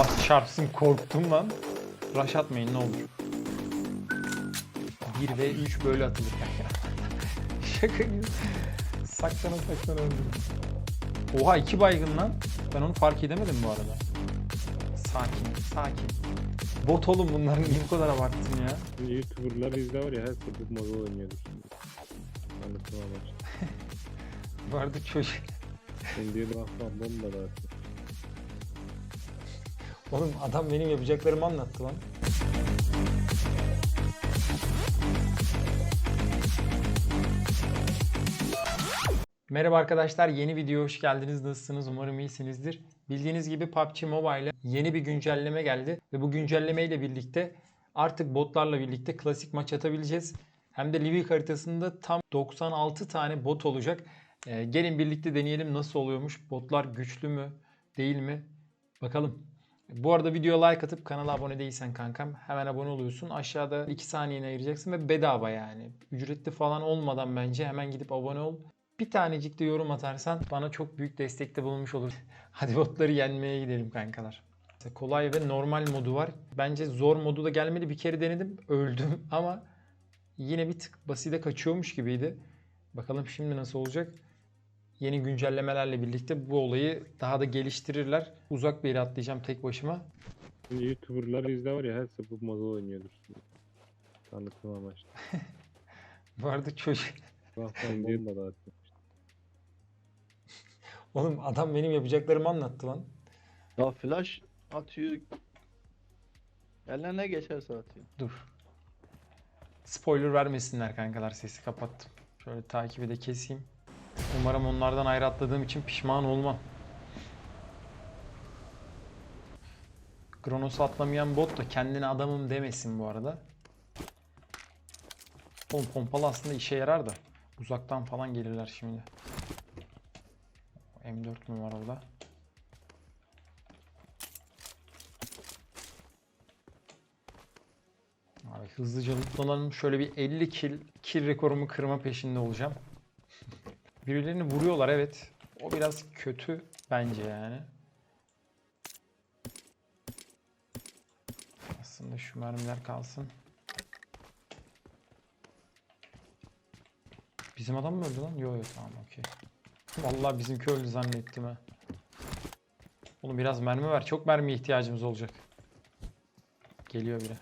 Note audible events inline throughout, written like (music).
Allah çarpsın korktum lan. Rush atmayın ne olur. 1 ve 3 böyle atılır. (laughs) Şaka gibi. Saklana saklana öldürdüm. Oha iki baygın lan. Ben onu fark edemedim bu arada. Sakin, sakin. Bot oğlum bunların niye bu kadar abarttın ya? YouTuber'lar bizde var ya her sapık modu oynuyordur şimdi. Anlatım (laughs) amaçlı. Bu arada çocuk... Bak bak bomba da atıyor. Oğlum adam benim yapacaklarımı anlattı lan. Merhaba arkadaşlar, yeni videoya hoş geldiniz. Nasılsınız? Umarım iyisinizdir. Bildiğiniz gibi PUBG Mobile'e yeni bir güncelleme geldi ve bu güncelleme ile birlikte artık botlarla birlikte klasik maç atabileceğiz. Hem de Livik haritasında tam 96 tane bot olacak. Ee, gelin birlikte deneyelim nasıl oluyormuş. Botlar güçlü mü, değil mi? Bakalım. Bu arada videoya like atıp kanala abone değilsen kankam hemen abone oluyorsun. Aşağıda 2 saniyeni ayıracaksın ve bedava yani. Ücretli falan olmadan bence hemen gidip abone ol. Bir tanecik de yorum atarsan bana çok büyük destekte bulunmuş olur. (laughs) Hadi botları yenmeye gidelim kankalar. Kolay ve normal modu var. Bence zor modu da gelmedi. Bir kere denedim. Öldüm (laughs) ama yine bir tık basite kaçıyormuş gibiydi. Bakalım şimdi nasıl olacak. Yeni güncellemelerle birlikte bu olayı daha da geliştirirler. Uzak bir yere atlayacağım tek başıma. Şimdi YouTuber'lar bizde var ya her sapık modu oynuyordur. Anlatım amaçlı. (laughs) Bu arada çocuk... Bak bomba da. Oğlum adam benim yapacaklarımı anlattı lan. Ya flash atıyor. Eline geçerse atıyor. Dur. Spoiler vermesinler kankalar sesi kapattım. Şöyle takibi de keseyim. Umarım onlardan ayrı atladığım için pişman olmam. Kronos'u atlamayan bot da kendine adamım demesin bu arada. Oğlum pompalı aslında işe yarar da. Uzaktan falan gelirler şimdi. M4 mü var orada? Abi hızlıca lootlanalım. Şöyle bir 50 kill, kill rekorumu kırma peşinde olacağım. Birilerini vuruyorlar evet. O biraz kötü bence yani. Aslında şu mermiler kalsın. Bizim adam mı öldü lan? Yok yok tamam okey. Vallahi bizimki öldü zannettim ha. Oğlum biraz mermi ver. Çok mermiye ihtiyacımız olacak. Geliyor biri.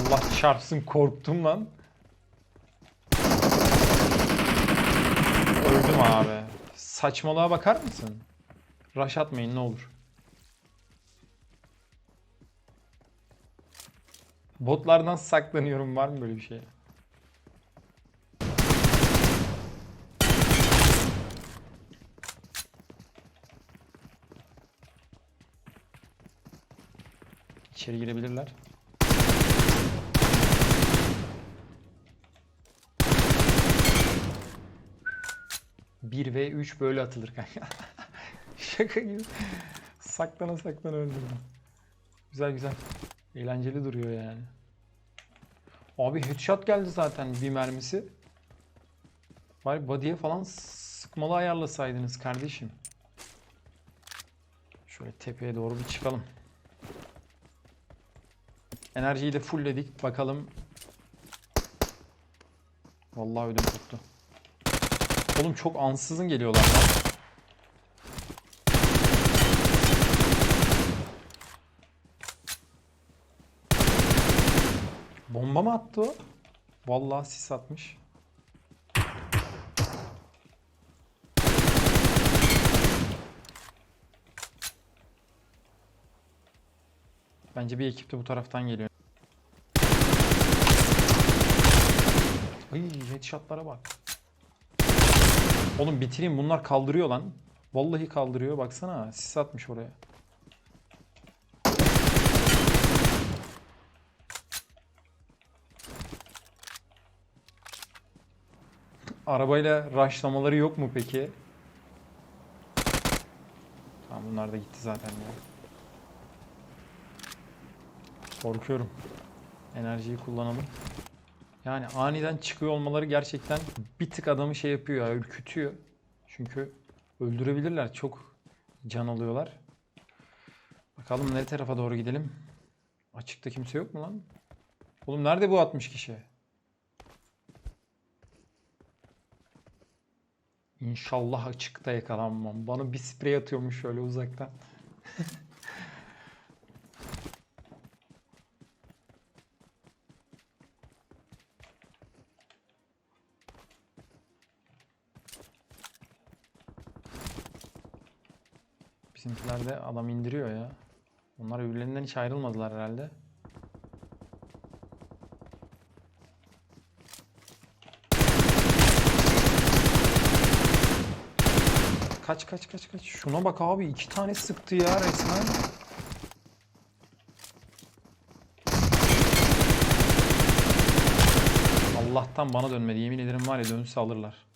Allah çarpsın korktum lan. Öldüm abi. Saçmalığa bakar mısın? Rush atmayın ne olur. Botlardan saklanıyorum var mı böyle bir şey? İçeri girebilirler. Bir ve 3 böyle atılır kanka. (laughs) Şaka gibi. Saklana saklana öldürdüm. Güzel güzel. Eğlenceli duruyor yani. Abi headshot geldi zaten bir mermisi. Bari body'ye falan sıkmalı ayarlasaydınız kardeşim. Şöyle tepeye doğru bir çıkalım. Enerjiyi de fullledik. Bakalım. Vallahi ödüm tuttu. Oğlum çok ansızın geliyorlar lan. Bomba mı attı o? Vallahi sis atmış. Bence bir ekip de bu taraftan geliyor. Ay headshotlara bak. Oğlum bitireyim bunlar kaldırıyor lan. Vallahi kaldırıyor baksana sis atmış oraya. Arabayla rushlamaları yok mu peki? Tamam bunlar da gitti zaten ya. Korkuyorum. Enerjiyi kullanalım. Yani aniden çıkıyor olmaları gerçekten bir tık adamı şey yapıyor ya, ürkütüyor. Çünkü öldürebilirler. Çok can alıyorlar. Bakalım ne tarafa doğru gidelim. Açıkta kimse yok mu lan? Oğlum nerede bu 60 kişi? İnşallah açıkta yakalanmam. Bana bir sprey atıyormuş şöyle uzaktan. (laughs) Bizimkiler de adam indiriyor ya. Onlar birbirlerinden hiç ayrılmadılar herhalde. Kaç kaç kaç kaç. Şuna bak abi iki tane sıktı ya resmen. Allah'tan bana dönmedi. Yemin ederim var ya dönse alırlar.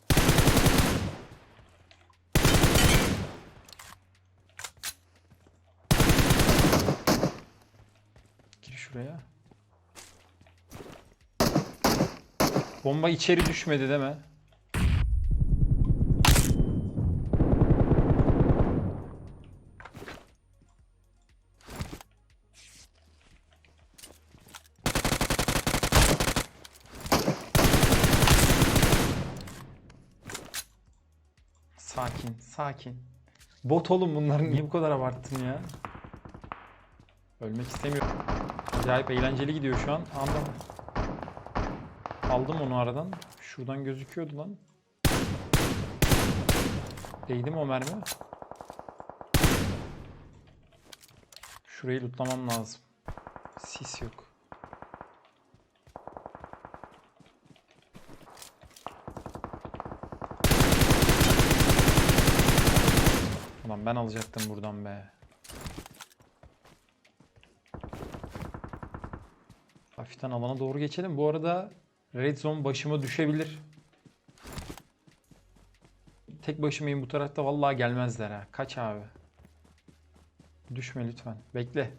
Şuraya. Bomba içeri düşmedi değil mi? Sakin, sakin. Bot oğlum bunların niye bu kadar abarttın ya? Ölmek istemiyorum. Acayip eğlenceli gidiyor şu an. Anladım. Aldım onu aradan. Şuradan gözüküyordu lan. Değdi mi o mermi? Şurayı lootlamam lazım. Sis yok. Ulan ben alacaktım buradan be. Hafiften alana doğru geçelim. Bu arada Red Zone başıma düşebilir. Tek başımayım bu tarafta vallahi gelmezler ha. Kaç abi. Düşme lütfen. Bekle.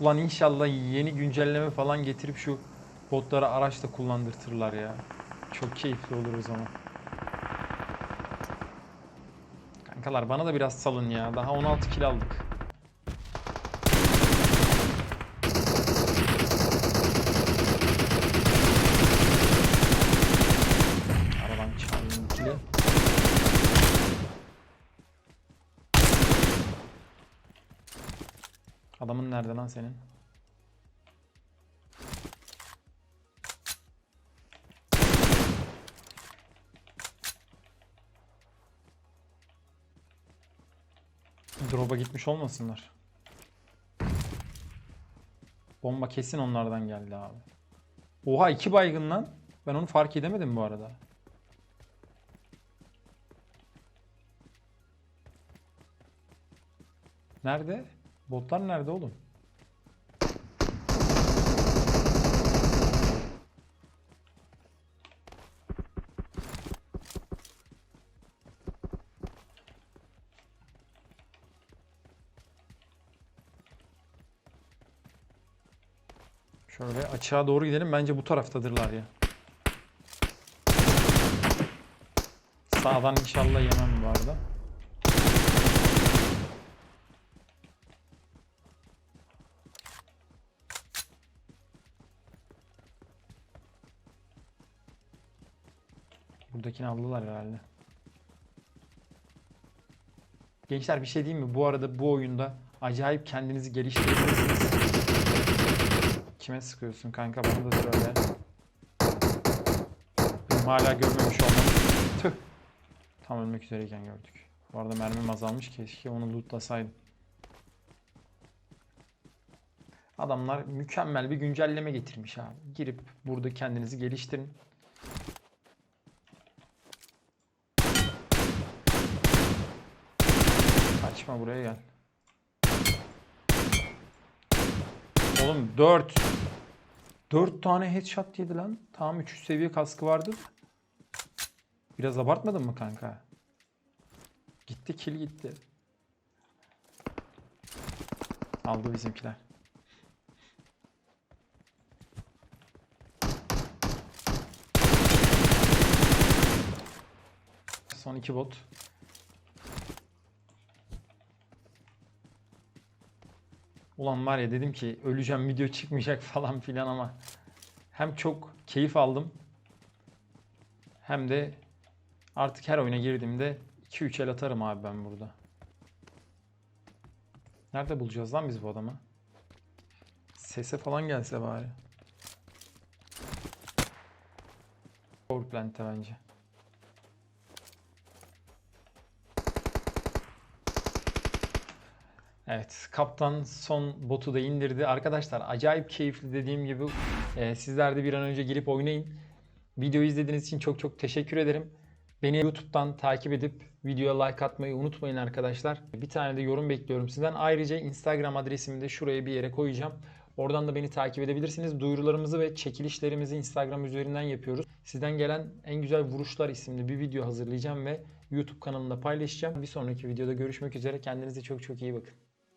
Ulan inşallah yeni güncelleme falan getirip şu botları araçla kullandırtırlar ya. Çok keyifli olur o zaman. Kankalar bana da biraz salın ya. Daha 16 kill aldık. Aradan çaldım kill'i. Adamın nerede lan senin? Drop'a gitmiş olmasınlar. Bomba kesin onlardan geldi abi. Oha iki baygın lan. Ben onu fark edemedim bu arada. Nerede? Botlar nerede oğlum? Şöyle açığa doğru gidelim. Bence bu taraftadırlar ya. Sağdan inşallah yemem bu arada. Buradakini aldılar herhalde. Gençler bir şey diyeyim mi? Bu arada bu oyunda acayip kendinizi geliştirebilirsiniz. Kime sıkıyorsun kanka bana da söyle. Benim hala görmemiş olmam. Tüh. Tam ölmek üzereyken gördük. Bu arada mermim azalmış keşke onu lootlasaydım. Adamlar mükemmel bir güncelleme getirmiş abi. Girip burada kendinizi geliştirin. Kaçma buraya gel. Oğlum 4. 4 tane headshot yedi lan. Tamam 300 seviye kaskı vardı. Biraz abartmadın mı kanka? Gitti kill gitti. Aldı bizimkiler. Son iki bot. Ulan var ya dedim ki öleceğim video çıkmayacak (laughs) falan filan ama hem çok keyif aldım hem de artık her oyuna girdiğimde 2-3 el atarım abi ben burada. Nerede bulacağız lan biz bu adamı? Sese falan gelse bari. Power plant'te bence. Evet, kaptan son botu da indirdi. Arkadaşlar acayip keyifli dediğim gibi e, sizler de bir an önce gelip oynayın. Videoyu izlediğiniz için çok çok teşekkür ederim. Beni YouTube'dan takip edip videoya like atmayı unutmayın arkadaşlar. Bir tane de yorum bekliyorum sizden. Ayrıca Instagram adresimi de şuraya bir yere koyacağım. Oradan da beni takip edebilirsiniz. Duyurularımızı ve çekilişlerimizi Instagram üzerinden yapıyoruz. Sizden gelen en güzel vuruşlar isimli bir video hazırlayacağım ve YouTube kanalımda paylaşacağım. Bir sonraki videoda görüşmek üzere. Kendinize çok çok iyi bakın.